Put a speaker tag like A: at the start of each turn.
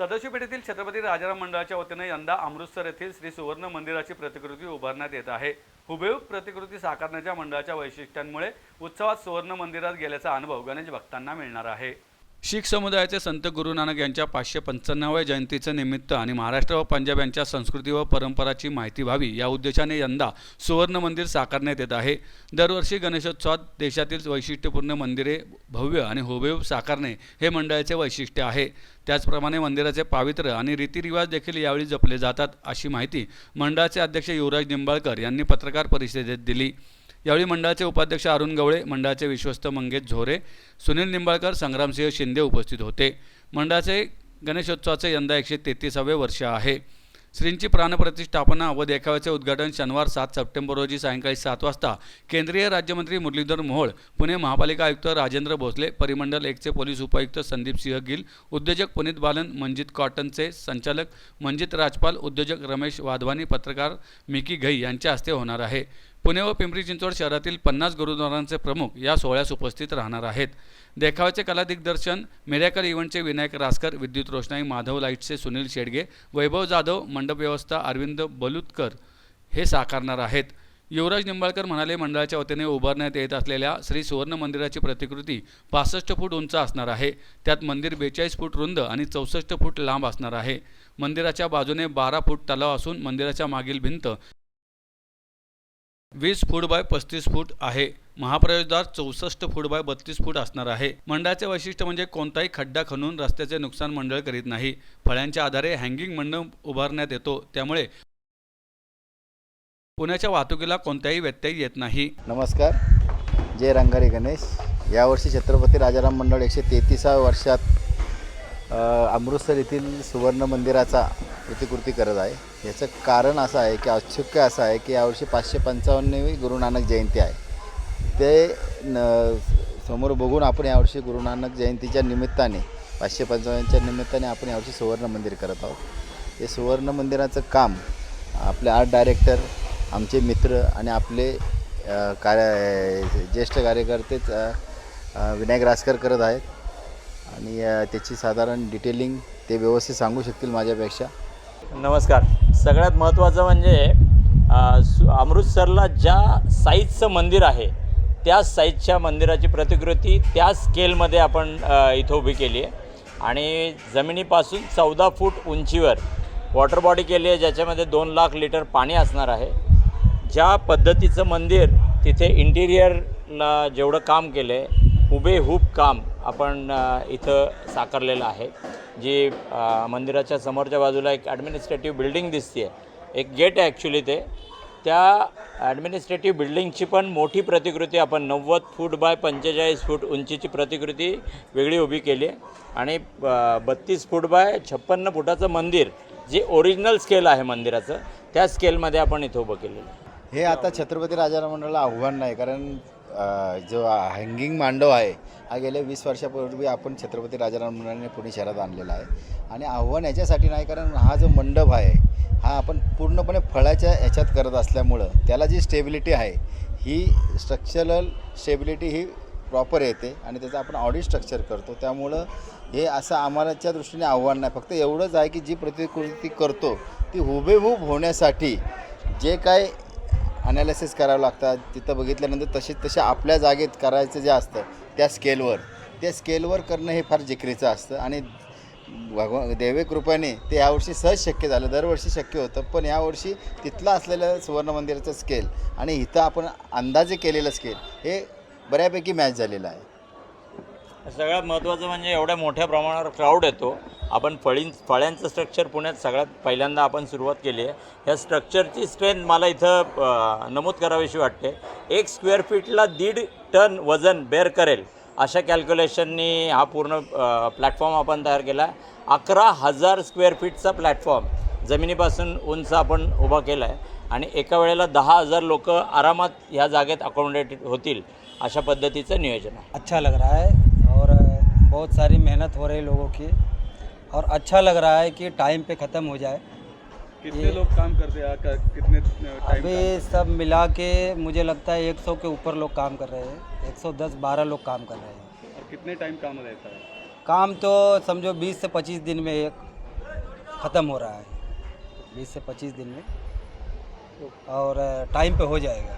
A: सदाशिव पेठेतील छत्रपती राजाराम मंडळाच्या वतीने यंदा अमृतसर येथील श्री सुवर्ण मंदिराची प्रतिकृती उभारण्यात येत आहे. हुबेहूब प्रतिकृती साकारण्याच्या मंडळाच्या वैशिष्ट्यांमुळे उत्सवात सुवर्ण मंदिरात गेल्याचा अनुभव गणेश भक्तांना मिळणार आहे. शीख समुदायाचे संत गुरु नानक यांच्या पाचशे पंच्याण्णव्या जयंतीचं निमित्त आणि महाराष्ट्र व पंजाब यांच्या संस्कृती व परंपराची माहिती व्हावी या उद्देशाने यंदा सुवर्ण मंदिर साकारण्यात येत आहे. दरवर्षी गणेशोत्सवात देशातील वैशिष्ट्यपूर्ण मंदिरे भव्य आणि हुबेहूब साकारणे हे मंडळाचे वैशिष्ट्य आहे. त्याचप्रमाणे मंदिराचे पावित्र्य आणि रीतिरिवाज देखील यावेळी जपले जातात अशी माहिती मंडळाचे अध्यक्ष युवराज निंबाळकर यांनी पत्रकार परिषदेत दिली. यावेळी मंडळाचे उपाध्यक्ष अरुण गवळे मंडळाचे विश्वस्त मंगेश झोरे सुनील निंबाळकर संग्रामसिंह शिंदे उपस्थित होते. मंडळाचे गणेशोत्सवाचे यंदा एकशे तेहतीसावे वर्ष आहे. श्रींची प्राणप्रतिष्ठापना व देखाव्याचे उद्घाटन शनिवार सात सप्टेंबर रोजी सायंकाळी सात वाजता केंद्रीय राज्यमंत्री मुरलीधर मोहोळ पुणे महापालिका आयुक्त राजेंद्र भोसले परिमंडल एकचे पोलीस उपायुक्त संदीप सिंह गिल उद्योजक पुनीत बालन मंजित कॉटनचे संचालक मंजित राजपाल उद्योजक रमेश वाधवानी पत्रकार मिकी घई यांच्या हस्ते होणार आहे. पुणे व पिंपरी चिंचवड शहरातील पन्नास गुरुद्वारांचे प्रमुख या सोहळ्यास उपस्थित राहणार आहेत. देखाव्याचे कला दिग्दर्शन इव्हेंटचे विनायक रासकर विद्युत रोषणाई माधव लाईट्सचे सुनील शेडगे वैभव जाधव मंडप व्यवस्था अरविंद बलुतकर हे साकारणार आहेत. युवराज निंबाळकर म्हणाले मंडळाच्या वतीने उभारण्यात येत असलेल्या श्री सुवर्ण मंदिराची प्रतिकृती पासष्ट फूट उंच असणार आहे. त्यात मंदिर बेचाळीस फूट रुंद आणि चौसष्ट फूट लांब असणार आहे. मंदिराच्या बाजूने बारा फूट तलाव असून मंदिराच्या मागील भिंत वीस फूट बाय पस्तीस फूट आहे. महाप्रवेशद्वार चौसष्ट फूट बाय बत्तीस फूट असणार आहे. मंडळाचे वैशिष्ट्य म्हणजे कोणताही खड्डा खणून रस्त्याचे नुकसान मंडळ करीत नाही. फळ्यांच्या आधारे हँगिंग मंडप उभारण्यात येतो. त्यामुळे पुण्याच्या वाहतुकीला कोणताही व्यत्यय येत नाही.
B: नमस्कार. जय रंगारी गणेश. यावर्षी छत्रपती राजाराम मंडळ एकशे तेहतीसाव्या वर्षात अमृतसर येथील सुवर्ण मंदिराचा प्रतिकृती करत आहे. याचं कारण असं आहे की औत्सुक्य असं आहे की यावर्षी पाचशे पंचावन्नवी गुरु नानक जयंती आहे. ते न समोर बघून आपण यावर्षी गुरु नानक जयंतीच्या निमित्ताने पाचशे पंचावन्नच्या निमित्ताने आपण यावर्षी सुवर्ण मंदिर करत आहोत. हे सुवर्ण मंदिराचं काम आपले आर्ट डायरेक्टर आमचे मित्र आणि आपले कार्य ज्येष्ठ कार्यकर्तेच विनायक रासकर करत आहेत. आणि त्याची साधारण डिटेलिंग ते व्यवस्थित सांगू शकतील माझ्यापेक्षा.
C: नमस्कार. सगळ्यात महत्त्वाचं म्हणजे सु अमृतसरला ज्या साईजचं मंदिर आहे त्या साईजच्या मंदिराची प्रतिकृती त्या स्केलमध्ये आपण इथं उभी केली आहे आणि जमिनीपासून चौदा फूट उंचीवर वॉटर बॉडी केली आहे ज्याच्यामध्ये दोन लाख लिटर पाणी असणार आहे. ज्या पद्धतीचं मंदिर तिथे इंटिरियरला जेवढं काम केलं आहे हुबेहूब काम आपण इथं साकारलेलं आहे. जी मंदिराच्या समोरच्या बाजूला एक ॲडमिनिस्ट्रेटिव्ह बिल्डिंग दिसते एक गेट आहे ॲक्च्युली ते. त्या ॲडमिनिस्ट्रेटिव्ह बिल्डिंगची पण मोठी प्रतिकृती आपण नव्वद फूट बाय पंचेचाळीस फूट उंचीची प्रतिकृती वेगळी उभी केली आहे. आणि बत्तीस फूट बाय छप्पन्न फुटाचं मंदिर जे ओरिजिनल स्केल आहे मंदिराचं त्या स्केलमध्ये आपण इथं उभं केलेलं
B: हे आता छत्रपती राजाराम मंडळाला आव्हान नाही कारण जो हँगिंग मांडव आहे हा गेल्या वीस वर्षापूर्वी आपण छत्रपती राजाराम मंडळाने पुणे शहरात आणलेला आहे. आणि आव्हान याच्यासाठी नाही कारण हा जो मंडप आहे हा आपण पूर्णपणे फळाच्या ह्याच्यात करत असल्यामुळं त्याला जी स्टेबिलिटी आहे ही स्ट्रक्चरल स्टेबिलिटी ही प्रॉपर येते आणि त्याचं आपण ऑडिट स्ट्रक्चर करतो. त्यामुळं हे असं आम्हालाच्या दृष्टीने आव्हान नाही. फक्त एवढंच आहे की जी प्रतिकृती करतो ती हुबेहूब होण्यासाठी जे काय अनालिसिस करावं लागतात. तिथं बघितल्यानंतर तसे तसे आपल्या जागेत करायचं जे असतं त्या स्केलवर त्या स्केलवर करणं हे फार जिकरीचं असतं आणि भगवान देवेकृपाने ते यावर्षी सहज शक्य झालं. दरवर्षी शक्य होतं पण यावर्षी तिथलं असलेलं सुवर्ण मंदिराचं स्केल आणि इथं आपण अंदाजे केलेलं स्केल हे बऱ्यापैकी मॅच झालेलं आहे.
C: सगळ्यात महत्त्वाचं म्हणजे एवढ्या मोठ्या प्रमाणावर क्राऊड येतो. आपण फळीं फळ्यांचं स्ट्रक्चर पुण्यात सगळ्यात पहिल्यांदा आपण सुरुवात केली आहे. ह्या स्ट्रक्चरची स्ट्रेंथ मला इथं नमूद करावीशी वाटते. एक स्क्वेअर फीटला दीड टन वजन बेअर करेल. अशा कॅल्क्युलेशननी हा पूर्ण प्लॅटफॉर्म आपण तयार केला आहे. अकरा हजार स्क्वेअर फीटचा प्लॅटफॉर्म जमिनीपासून उंच आपण उभा केला आहे आणि एका वेळेला दहा हजार लोक आरामात ह्या जागेत अकोमोडेटेड होतील अशा पद्धतीचं नियोजन आहे.
D: अच्छा लग रहा है और बहुत सारी मेहनत हो रही लोगों की. और अच्छा लग रहा है कि टाइम पे ख़त्म हो जाए।
A: कितने लोग काम करते हैं का- कितने टाइम
D: अभी सब मिला के मुझे लगता है 100 के ऊपर लोग काम कर रहे हैं। 110 12 लोग काम कर रहे हैं।
A: और कितने टाइम काम रहता है?
D: काम तो समझो 20 से 25 दिन में एक ख़त्म हो रहा है। बीस से पच्चीस दिन में। और टाइम पे हो जाएगा।